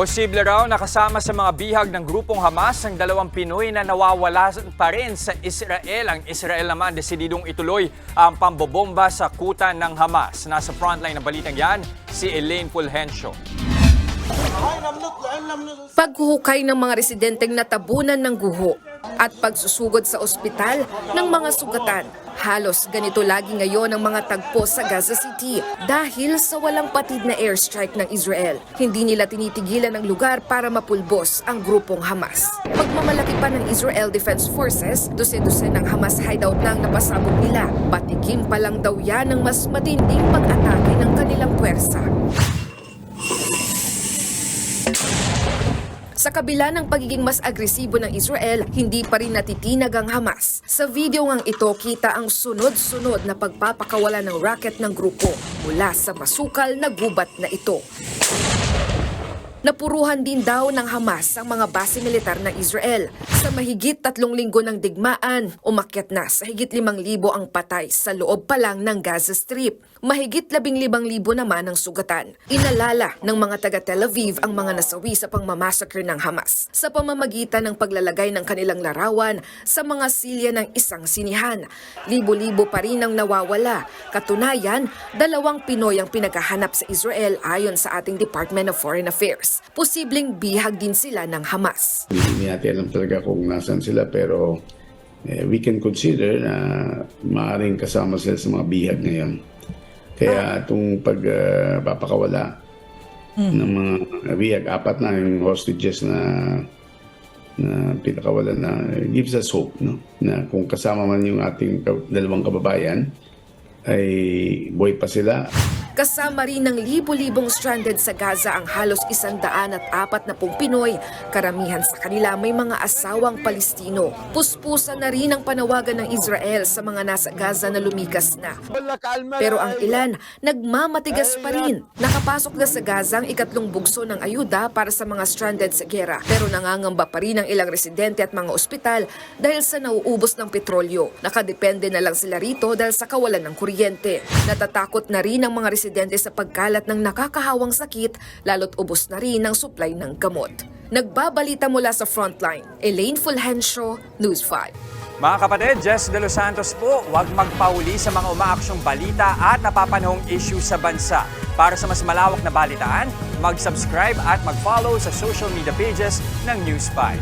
Posible raw nakasama sa mga bihag ng grupong Hamas ang dalawang Pinoy na nawawala pa rin sa Israel. Ang Israel naman desididong ituloy ang pambobomba sa kuta ng Hamas. Nasa frontline ng balitang yan, si Elaine Fulgencio. Paghuhukay ng mga residenteng natabunan ng guho at pagsusugod sa ospital ng mga sugatan. Halos ganito lagi ngayon ang mga tagpo sa Gaza City dahil sa walang patid na airstrike ng Israel. Hindi nila tinitigilan ang lugar para mapulbos ang grupong Hamas. Pagmamalaki pa ng Israel Defense Forces, dose-dose ng Hamas hideout na ang napasabog nila. Patikim pa lang daw yan ng mas matinding pag-atake ng kanilang puwersa. Sa kabila ng pagiging mas agresibo ng Israel, hindi pa rin natitinag ang Hamas. Sa video ngang ito, kita ang sunod-sunod na pagpapakawala ng racket ng grupo mula sa masukal na gubat na ito. Napuruhan din daw ng Hamas ang mga base militar ng Israel. Sa mahigit tatlong linggo ng digmaan, umakyat na sa higit limang libo ang patay sa loob pa lang ng Gaza Strip. Mahigit labing libang libo naman ang sugatan. Inalala ng mga taga Tel Aviv ang mga nasawi sa pangmamassacre ng Hamas sa pamamagitan ng paglalagay ng kanilang larawan sa mga silya ng isang sinihan. Libo-libo pa rin ang nawawala. Katunayan, dalawang Pinoy ang pinaghahanap sa Israel ayon sa ating Department of Foreign Affairs. Posibleng bihag din sila ng Hamas. Hindi natin alam talaga kung nasan sila pero eh, we can consider na maaaring kasama sila sa mga bihag ngayon. Kaya itong pagpapakawala ng mga bihag, apat na yung hostages na na pinakawalan na gives us hope no? Na kung kasama man yung ating dalawang kababayan ay buhay pa sila Kasama rin ng libo-libong stranded sa Gaza ang halos isandaan at apat na pong Pinoy. Karamihan sa kanila may mga asawang Palestino. Puspusan na rin ang panawagan ng Israel sa mga nasa Gaza na lumikas na. Pero ang ilan, nagmamatigas pa rin. Nakapasok na sa Gaza ang ikatlong bugso ng ayuda para sa mga stranded sa gera. Pero nangangamba pa rin ang ilang residente at mga ospital dahil sa nauubos ng petrolyo. Nakadepende na lang sila rito dahil sa kawalan ng kuryente. Natatakot na rin ang mga residente sa pagkalat ng nakakahawang sakit lalo't ubos na rin ang supply ng gamot. Nagbabalita mula sa frontline, Elaine Fulgencio, News 5. Mga kapatid, Jess De Los Santos po, huwag magpauli sa mga umaaksyong balita at napapanahong issue sa bansa. Para sa mas malawak na balitaan, mag-subscribe at mag-follow sa social media pages ng News 5.